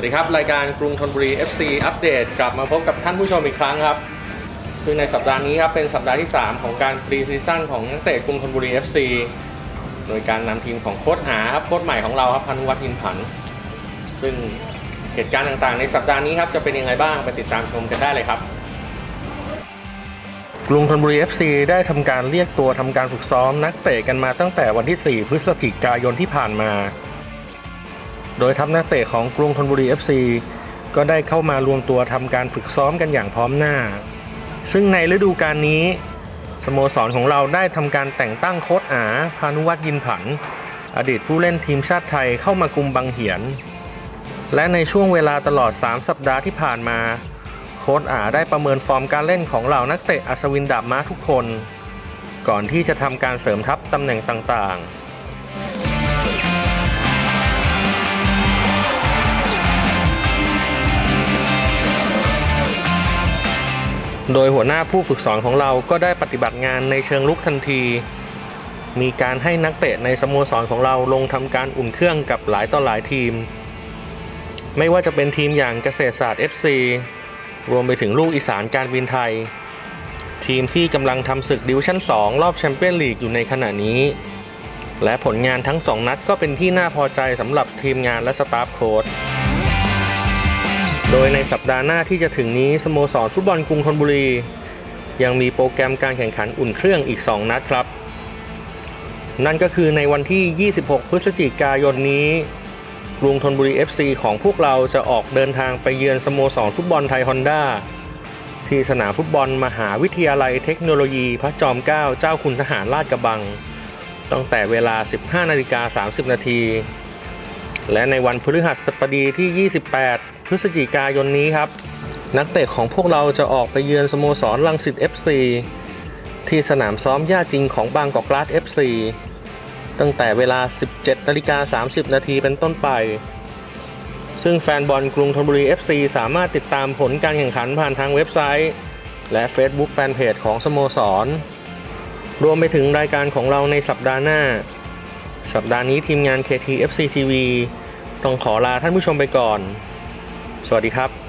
วัสดีครับ รายการกรุงธนบุรี FC อัปเดตกลับมาพบกับท่านผู้ชมอีกครั้งครับ ซึ่งในสัปดาห์นี้ครับเป็นสัปดาห์ที่ 3 ของการปรีซีซั่นของนักเตะกรุงธนบุรี FC โดยการนำทีมของโค้ชหาครับโค้ชใหม่ของเราครับพันุวัฒน์อินผัน ซึ่งเหตุการณ์ต่างๆ ในสัปดาห์นี้ครับจะเป็นยังไงบ้างไปติดตามชมกันได้เลยครับ กรุงธนบุรี FC ได้ทำการเรียกตัวทำการฝึกซ้อมนักเตะกันมาตั้งแต่วันที่ 4 พฤศจิกายนที่ผ่านมา โดยทัพนักเตะของกรุงธนบุรี FC ก็ได้เข้ามารวมตัวทำการฝึกซ้อมกันอย่างพร้อมหน้า ซึ่งในฤดูกาลนี้ สโมสรของเราได้ทำการแต่งตั้งโค้ชอาพานุวัฒน์ยินผัน อดีตผู้เล่นทีมชาติไทยเข้ามากุมบังเหียน และในช่วงเวลาตลอด 3 สัปดาห์ที่ผ่านมา โค้ชอาได้ประเมินฟอร์มการเล่นของเหล่านักเตะอัศวินดาบม้าทุกคน ก่อนที่จะทำการเสริมทัพตำแหน่งต่างๆ โดยหัวหน้าผู้ฝึกสอนของเราก็ได้ปฏิบัติงานในเชิงลุกทันที มีการให้นักเตะในสโมสรของเราลงทำการอุ่นเครื่องกับหลายต่อหลายทีม ไม่ว่าจะเป็นทีมอย่างเกษตรศาสตร์ FC รวมไปถึงลูกอีสานการบินไทย ทีมที่กำลังทำศึกดิวชั่น 2 รอบแชมเปี้ยนลีกอยู่ในขณะนี้ และผลงานทั้ง 2 นัดก็เป็นที่น่าพอใจสำหรับทีมงานและสตาฟโค้ช โดยในสัปดาห์หน้าที่จะถึงนี้สโมสรฟุตบอลกรุงธนบุรี ยังมีโปรแกรมการแข่งขันอุ่นเครื่องอีก 2 นัดครับ นั่นก็คือในวันที่ 26 พฤศจิกายนนี้ กรุงธนบุรี FC ของพวกเราจะออกเดินทางไปเยือนสโมสรฟุตบอลไทยฮอนด้าที่สนามฟุตบอลมหาวิทยาลัยเทคโนโลยีพระจอมเกล้าเจ้าคุณทหารราชกระบัง ตั้งแต่เวลา 15นาฬิกา30 นาที และในวันพฤหัสบดีที่ 28 พฤศจิกายนนี้ครับ นักเตะของพวกเราจะออกไปเยือนสโมสรลังสิต FC ที่สนามซ้อมหญ้าจริงของบางกอกลาด FC ตั้งแต่เวลา 17นาฬิกา30 นาทีเป็นต้นไป ซึ่งแฟนบอลกรุงธนบุรี FC สามารถติดตามผลการแข่งขันผ่านทางเว็บไซต์ และ Facebook Fanpage ของสโมสร รวมไปถึงรายการของเราในสัปดาห์หน้า สัปดาห์นี้ทีมงาน KT FC TV ต้องขอลาท่านผู้ชมไปก่อน สวัสดีครับ